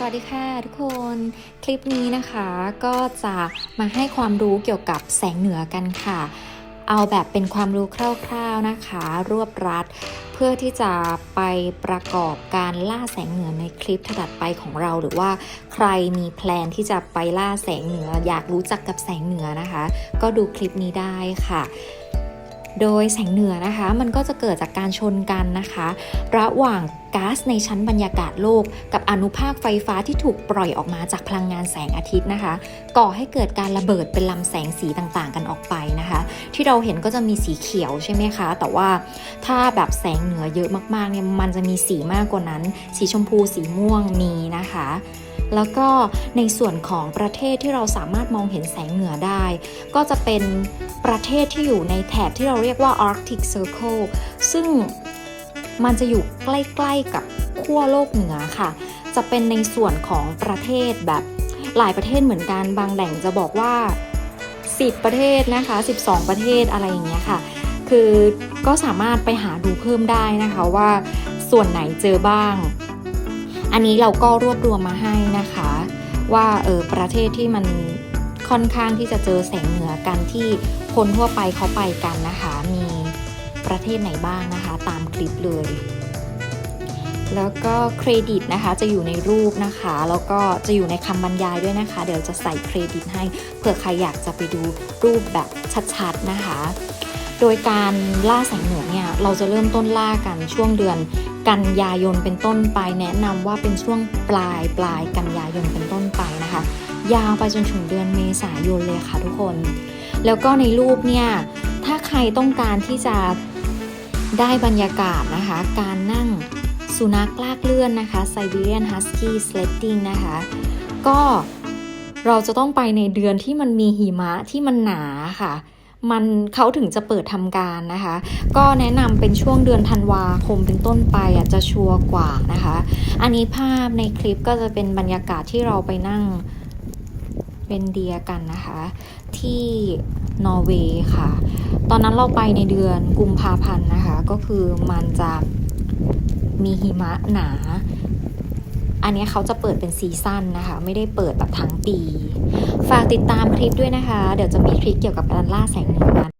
สวัสดีค่ะทุกคนคลิปนี้นะคะก็จะมาให้ความรู้เกี่ยวกับแสงเหนือกันค่ะ เอาแบบเป็นความรู้คร่าวๆนะคะ รวบรัด เพื่อที่จะไปประกอบการล่าแสงเหนือในคลิปถัดไปของเรา หรือว่าใครมีแพลนที่จะไปล่าแสงเหนือ อยากรู้จักกับแสงเหนือนะคะ ก็ดูคลิปนี้ได้ค่ะโดยแสงเหนือนะคะ มันก็จะเกิดจากการชนกันนะคะ ระหว่างก๊าซในชั้นบรรยากาศโลก กับอนุภาคไฟฟ้าที่ถูกปล่อยออกมาจากพลังงานแสงอาทิตย์นะคะ ก่อให้เกิดการระเบิดเป็นลำแสงสีต่างๆ กันออกไปนะคะ ที่เราเห็นก็จะมีสีเขียวใช่ไหมคะ แต่ว่าถ้าแบบแสงเหนือเยอะมากๆเนี่ยมันจะมีสีมากกว่านั้น สีชมพูสีม่วงมีนะคะแล้วก็ในส่วนของประเทศที่เราสามารถมองเห็นแสงเหนือได้ ก็จะเป็นประเทศที่อยู่ในแถบที่เราเรียกว่า Arctic Circle ซึ่ง มันจะอยู่ใกล้ๆกับขั้วโลกเหนือค่ะ จะเป็นในส่วนของประเทศแบบหลายประเทศเหมือนกันบางแหล่งจะบอกว่า 10 ประเทศนะคะ 12 ประเทศอะไรอย่างเงี้ยค่ะ คือก็สามารถไปหาดูเพิ่มได้นะคะว่าส่วนไหนเจอบ้าง อันนี้เราก็รวบรวมมาให้นะคะ ว่าเออประเทศที่มันค่อนข้างที่จะเจอแสงเหนือกันที่คนทั่วไปเขาไปกันนะคะมี ประเทศไหนบ้างนะคะตามคลิปเลย แล้วก็เครดิตนะคะจะอยู่ในรูปนะคะ แล้วก็จะอยู่ในคำบรรยายด้วยนะคะ เดี๋ยวจะใส่เครดิตให้เผื่อใครอยากจะไปดูรูปแบบชัดๆนะคะ โดยการล่าแสงเหนือเนี่ยเราจะเริ่มต้นล่ากันช่วงเดือนกันยายนเป็นต้นไป แนะนำว่าเป็นช่วงปลายปลายกันยายนเป็นต้นไปนะคะ ยาวไปจนถึงเดือนเมษายนเลยค่ะทุกคน แล้วก็ในรูปเนี่ยถ้าใครต้องการที่จะ ได้บรรยากาศนะคะ การนั่งสุนัขลากเลื่อนนะคะ Siberian Husky Sledding นะคะ ก็เราจะต้องไปในเดือนที่มันมีหิมะที่มันหนาค่ะ มันเขาถึงจะเปิดทำการนะคะ ก็แนะนำเป็นช่วงเดือนธันวาคมเป็นต้นไปอะจะชัวร์กว่านะคะ อันนี้ภาพในคลิปก็จะเป็นบรรยากาศที่เราไปนั่งเป็นเดียกันนะคะ ที่นอร์เวย์ค่ะ ตอนนั้นเราไปในเดือนกุมภาพันธ์นะคะ ก็คือมันจะมีหิมะหนา อันนี้เขาจะเปิดเป็นซีซั่นนะคะ ไม่ได้เปิดแบบทั้งปี ฝากติดตามคลิปด้วยนะคะ เดี๋ยวจะมีคลิปเกี่ยวกับการล่าแสงเหนือมา